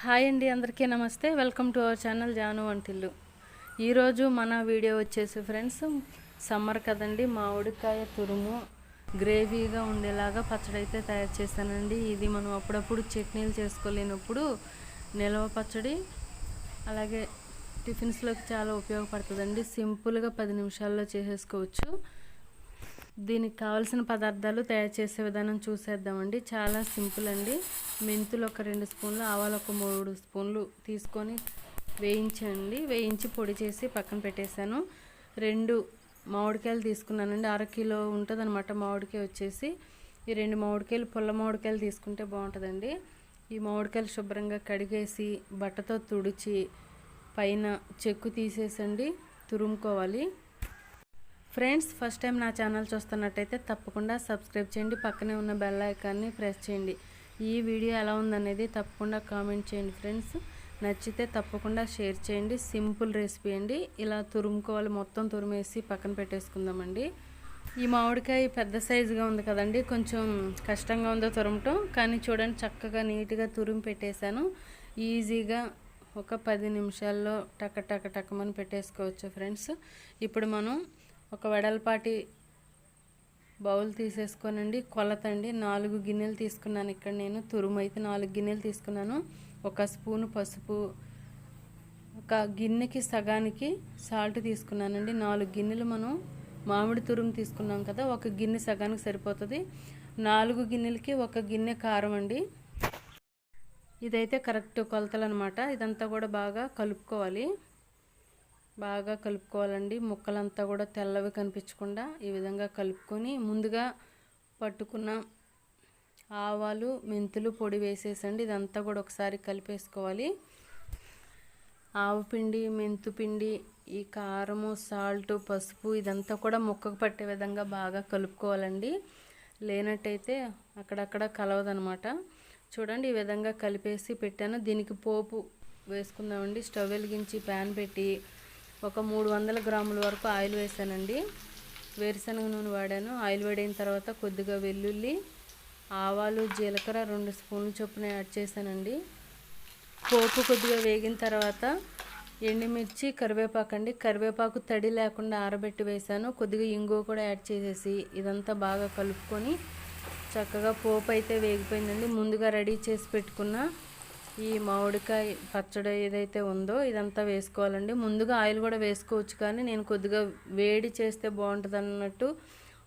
Hi అండి అందరికీ నమస్తే. Welcome to our channel Jaanu వంటిల్లు ఈరోజు మన వీడియో వచ్చేసి ఫ్రెండ్స్ సమ్మర్ కదండి మామిడికాయ తురుము గ్రేవీగా ఉండేలాగా పచ్చడి అయితే తయారు చేశానండి. ఇది మనం అప్పుడప్పుడు చట్నీలు చేసుకోలేనప్పుడు నిల్వ పచ్చడి అలాగే టిఫిన్స్లోకి చాలా ఉపయోగపడుతుందండి. సింపుల్గా పది నిమిషాల్లో చేసేసుకోవచ్చు. దీనికి కావాల్సిన పదార్థాలు తయారు చేసే విధానం చూసేద్దామండి. చాలా సింపుల్ అండి. మెంతులు ఒక రెండు స్పూన్లు ఆవాలు ఒక మూడు స్పూన్లు తీసుకొని వేయించండి. వేయించి పొడి చేసి పక్కన పెట్టేశాను. రెండు మామిడికాయలు తీసుకున్నానండి. అర కిలో ఉంటుంది అనమాట మామిడికాయ వచ్చేసి. ఈ రెండు మామిడికాయలు పుల్ల మామిడికాయలు తీసుకుంటే బాగుంటుందండి. ఈ మామిడికాయలు శుభ్రంగా కడిగేసి బట్టతో తుడిచి పైన చెక్కు తీసేసండి. తురుముకోవాలి. ఫ్రెండ్స్ ఫస్ట్ టైం నా ఛానల్ చూస్తున్నట్టయితే తప్పకుండా సబ్స్క్రైబ్ చేయండి. పక్కనే ఉన్న బెల్ ఐకాన్ని ప్రెస్ చేయండి. ఈ వీడియో ఎలా ఉందనేది తప్పకుండా కామెంట్ చేయండి ఫ్రెండ్స్. నచ్చితే తప్పకుండా షేర్ చేయండి. సింపుల్ రెసిపీ అండి. ఇలా తురుముకోవాలి. మొత్తం తురిమేసి పక్కన పెట్టేసుకుందామండి. ఈ మామిడికాయ పెద్ద సైజుగా ఉంది కదండి. కొంచెం కష్టంగా ఉందో తురమటం. కానీ చూడండి చక్కగా నీట్గా తురిమి పెట్టేశాను. ఈజీగా ఒక పది నిమిషాల్లో టక టక టకమని పెట్టేసుకోవచ్చు ఫ్రెండ్స్. ఇప్పుడు మనం ఒక వెడల్పాటి బౌల్ తీసేసుకోనండి కొలతండి. నాలుగు గిన్నెలు తీసుకున్నాను ఇక్కడ నేను. తురుము అయితే నాలుగు గిన్నెలు తీసుకున్నాను. ఒక స్పూను పసుపు ఒక గిన్నెకి సగానికి సాల్ట్ తీసుకున్నానండి. నాలుగు గిన్నెలు మనం మామిడి తురుము తీసుకున్నాం కదా ఒక గిన్నె సగానికి సరిపోతుంది. నాలుగు గిన్నెలకి ఒక గిన్నె కారం అండి. ఇదైతే కరెక్ట్ కొలతలు అనమాట ఇదంతా కూడా బాగా కలుపుకోవాలి. బాగా కలుపుకోవాలండి. ముక్కలంతా కూడా తెల్లవి కనిపించకుండా ఈ విధంగా కలుపుకొని ముందుగా పట్టుకున్న ఆవాలు మెంతులు పొడి వేసేసండి. ఇదంతా కూడా ఒకసారి కలిపేసుకోవాలి. ఆవు పిండి మెంతు పిండి ఈ కారము సాల్ట్ పసుపు ఇదంతా కూడా ముక్కకు పట్టే విధంగా బాగా కలుపుకోవాలండి. లేనట్టయితే అక్కడక్కడ కలవదనమాట. చూడండి ఈ విధంగా కలిపేసి పెట్టాను. దీనికి పోపు వేసుకుందామండి. స్టవ్ వెలిగించి ప్యాన్ పెట్టి ఒక మూడు వందల గ్రాముల వరకు ఆయిల్ వేసానండి. వేరుశనగ నూనె వాడాను. ఆయిల్ వేడైన తర్వాత కొద్దిగా వెల్లుల్లి ఆవాలు జీలకర్ర రెండు స్పూన్లు చొప్పున యాడ్ చేశానండి. పోపు కొద్దిగా వేగిన తర్వాత ఎండుమిర్చి కరివేపాకు అండి. కరివేపాకు తడి లేకుండా ఆరబెట్టి వేసాను. కొద్దిగా ఇంగువ కూడా యాడ్ చేసేసి ఇదంతా బాగా కలుపుకొని చక్కగా పోపు అయితే వేగిపోయిందండి. ముందుగా రెడీ చేసి పెట్టుకున్న ఈ మామిడికాయ పచ్చడి ఏదైతే ఉందో ఇదంతా వేసుకోవాలండి. ముందుగా ఆయిల్ కూడా వేసుకోవచ్చు కానీ నేను కొద్దిగా వేడి చేస్తే బాగుంటుంది అన్నట్టు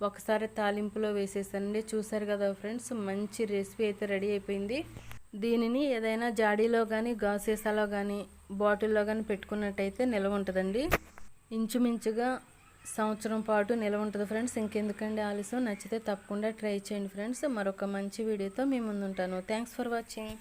ఒకసారి తాలింపులో వేసేసానండి చూసారు కదా ఫ్రెండ్స్ మంచి రెసిపీ అయితే రెడీ అయిపోయింది. దీనిని ఏదైనా జాడీలో కానీ గాసీసాలో కానీ బాటిల్లో కానీ పెట్టుకున్నట్టయితే నిల్వ ఉంటుందండి. ఇంచుమించుగా సంవత్సరం పాటు నిల్వ ఉంటుంది ఫ్రెండ్స్. ఇంకెందుకండి ఆలస్యం నచ్చితే తప్పకుండా ట్రై చేయండి ఫ్రెండ్స్. మరొక మంచి వీడియోతో మీ ముందుంటాను. Thanks for watching.